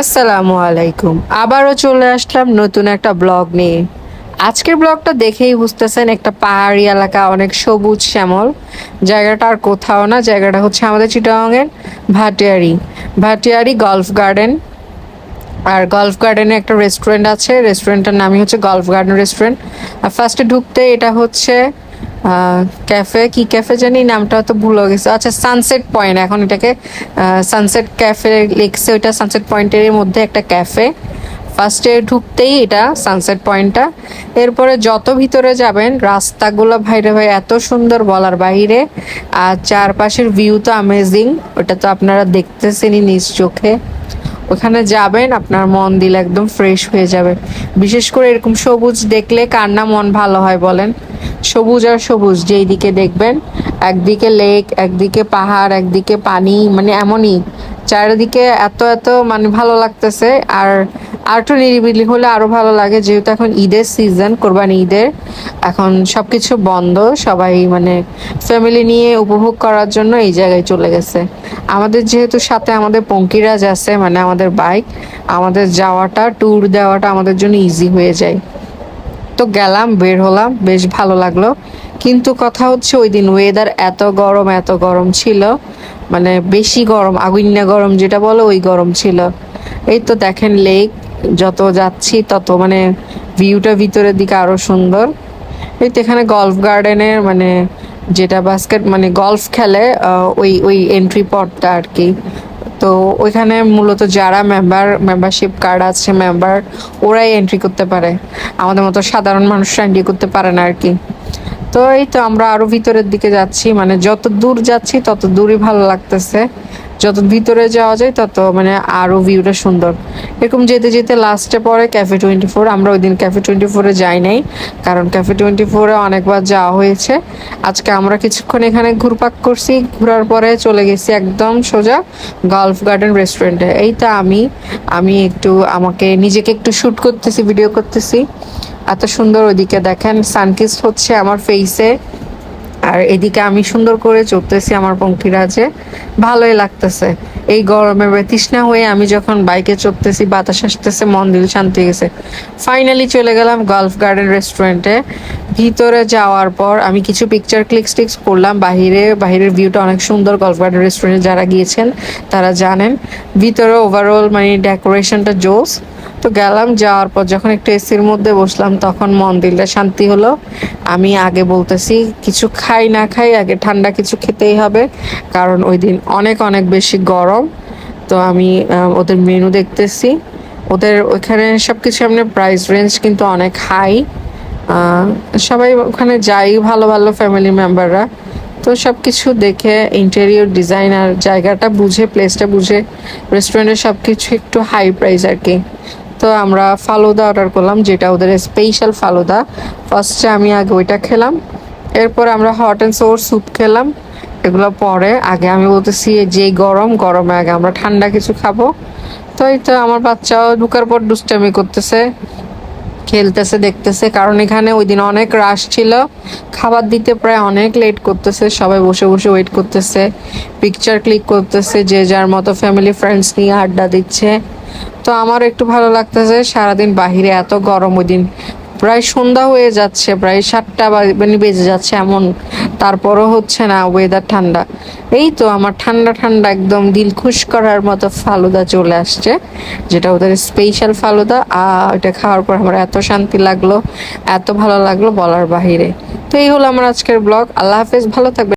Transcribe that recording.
আসসালামু আলাইকুম। আবারও চলে আসলাম নতুন একটা ব্লগ নিয়ে। আজকের ব্লগটা দেখেই বুঝতেছেন একটা পাহাড়ি এলাকা, অনেক সবুজ শ্যামল। জায়গাটা আর কোথাও না, জায়গাটা হচ্ছে আমাদের চিটাগাংয়ের ভাটিয়ারি। Bhatiari golf garden. আর গলফ গার্ডেনে একটা রেস্টুরেন্ট আছে, রেস্টুরেন্টটার নামই হচ্ছে গলফ গার্ডেন রেস্টুরেন্ট। আর ফার্স্টে ঢুকতে এটা হচ্ছে ক্যাফে কি ক্যাফে জানি, নামটা তো ভুলে গেছে। আচ্ছা সানসেট পয়েন্ট এখন এটাকে সানসেট ক্যাফে লিখছে, ওইটা সানসেট পয়েন্টের মধ্যে একটা ক্যাফে ফার্স্টে ঢুকতেই এটা সানসেট পয়েন্টটা এরপরে যত ভিতরে যাবেন, রাস্তাগুলো ভাইরে ভাই, এত সুন্দর বলার বাইরে আর চারপাশের ভিউ তো অ্যামেজিং ওটা তো আপনারা দেখতেছেনই নিজ চোখে। ওখানে যাবেন, আপনার মন দিল একদম ফ্রেশ হয়ে যাবে। বিশেষ করে এরকম সবুজ দেখলে কার না মন ভালো হয় বলেন। সবুজ আর সবুজ, যেই দিকে দেখবেন, একদিকে লেক একদিকে পাহাড়, একদিকে পানি মানে এমনই। চারিদিকে এত এত মানে ভালো লাগতেছে। আর আর একটু নিরিবিলি হলে আরও ভালো লাগে, যেহেতু এখন ঈদের সিজন কোরবানি ঈদের। এখন সবকিছু বন্ধ, সবাই মানে ফ্যামিলি নিয়ে উপভোগ করার জন্য এই জায়গায় চলে গেছে। আমাদের যেহেতু সাথে আমাদের পঙ্কিরাজ আছে মানে আমাদের বাইক আমাদের যাওয়াটা ট্যুর দেওয়াটা আমাদের জন্য ইজি হয়ে যায়। তো গেলাম, বের হলাম, বেশ ভালো লাগল। কিন্তু কথা হচ্ছে ওই দিন ওয়েদার এত গরম এত গরম ছিল। মানে বেশি গরম আগুন্যা গরম যেটা বলো ওই গরম ছিল। এই তো দেখেন লেক যত যাচ্ছি তত মানে ভিউটা ভিতরের দিকে আরও সুন্দর। এই তো এখানে গলফ গার্ডেনের মানে যেটা বাস্কেট মানে গলফ খেলে ওই ওই এন্ট্রি পথটা আর কি। তো ওইখানে মূলত যারা মেম্বার মেম্বারশিপ কার্ড আছে মেম্বার ওরাই এন্ট্রি করতে পারে। আমাদের মতো সাধারণ মানুষরা এন্ট্রি করতে পারে না আর কি। তো এই তো আমরা আরও ভিতরের দিকে যাচ্ছি মানে যত দূর যাচ্ছি, তত দূরই ভালো লাগতেছে। যত ভিতরে যাওয়া যায় তত মানে আরও ভিউটা সুন্দর। এরকম যেতে যেতে লাস্টে পরে ক্যাফে টোয়েন্টি ফোর আমরা ওই দিন ক্যাফে টোয়েন্টি ফোরে যাই নাই, কারণ ক্যাফে টোয়েন্টি ফোরে অনেকবার যাওয়া হয়েছে। আজকে আমরা কিছুক্ষণ এখানে ঘুরপাক করছি, ঘোরার পরে চলে গেছি একদম সোজা গলফ গার্ডেন রেস্টুরেন্টে এই তো আমি আমি একটু আমাকে নিজেকে একটু শ্যুট করতেছি ভিডিও করতেছি। এত সুন্দর ওইদিকে দেখেন সানকিস হচ্ছে আমার ফেসে আর এদিকে আমি সুন্দর করে চড়তেছি আমার পঙ্খিরাজে। ভালোই লাগতেছে। এই গরমে তৃষ্ণা হয়ে আমি যখন বাইকে চড়তেছি, বাতাস আসতেছে, মন দিল শান্তি গেছে। ফাইনালি চলে গেলাম গলফ গার্ডেন রেস্টুরেন্টে ভিতরে যাওয়ার পর আমি কিছু পিকচার ক্লিক্স টিক্স করলাম। বাহিরে, বাহিরের ভিউটা অনেক সুন্দর গলফ গার্ডেন রেস্টুরেন্টে যারা গিয়েছেন, তারা জানেন। ভিতরে ওভারঅল মানে ডেকোরেশনটা জোস। তো গেলাম, যাওয়ার পর যখন একটু এসির মধ্যে বসলাম, তখন মন দিলটা শান্তি হলো। আমি আগে বলতেছি, কিছু খাই না খাই আগে ঠান্ডা কিছু খেতেই হবে, কারণ ওই দিন অনেক অনেক বেশি গরম। তো আমি ওদের মেনু দেখতেছি। ওদের ওইখানে সব কিছু এমনি প্রাইস রেঞ্জ কিন্তু অনেক হাই সবাই ওখানে যাই, ভালো ভালো ফ্যামিলি মেম্বাররা তো সব কিছু দেখে ইন্টেরিয়র ডিজাইন আর জায়গাটা বুঝে প্লেসটা বুঝে রেস্টুরেন্টের সব কিছু একটু হাই প্রাইস আর কি। তো আমরা ফালুদা অর্ডার করলাম, যেটা ওদের স্পেশাল ফালুদা। ফার্স্টে আমি আগে ওইটা খেলাম। এরপর আমরা হট অ্যান্ড সোর স্যুপ খেলাম। এগুলো পরে আগে আমি বলতেছি যে গরম, গরমে আগে আমরা ঠান্ডা কিছু খাব। তো এই তো আমার বাচ্চাও ঢুকার পর দুষ্টামি করতেছে, খেলতেছে, দেখতেছে। কারণ এখানে ওই দিন অনেক রাশ ছিল। খাবার দিতে প্রায় অনেক লেট করতেছে। সবাই বসে বসে ওয়েট করতেছে। পিকচার ক্লিক করতেছে যে যার মতো ফ্যামিলি ফ্রেন্ডস নিয়ে আড্ডা দিচ্ছে। তো আমার একটু ভালো লাগতেছে, সারাদিন বাহিরে এত গরম ওই দিন। প্রায় সন্ধ্যা হয়ে যাচ্ছে, প্রায় সাতটা মানে বেজে যাচ্ছে এমন। তারপরও হচ্ছে না ওয়েদার ঠান্ডা। এই তো আমার ঠান্ডা ঠান্ডা একদম দিল খুশ করার মতো ফালুদা চলে আসছে, যেটা ওদের স্পেশাল ফালুদা। আর ওইটা খাওয়ার পর আমার এত শান্তি লাগল, এত ভালো লাগল বলার বাহিরে। তো এই হলো আমার আজকের ব্লগ আল্লাহ হাফেজ, ভালো থাকবে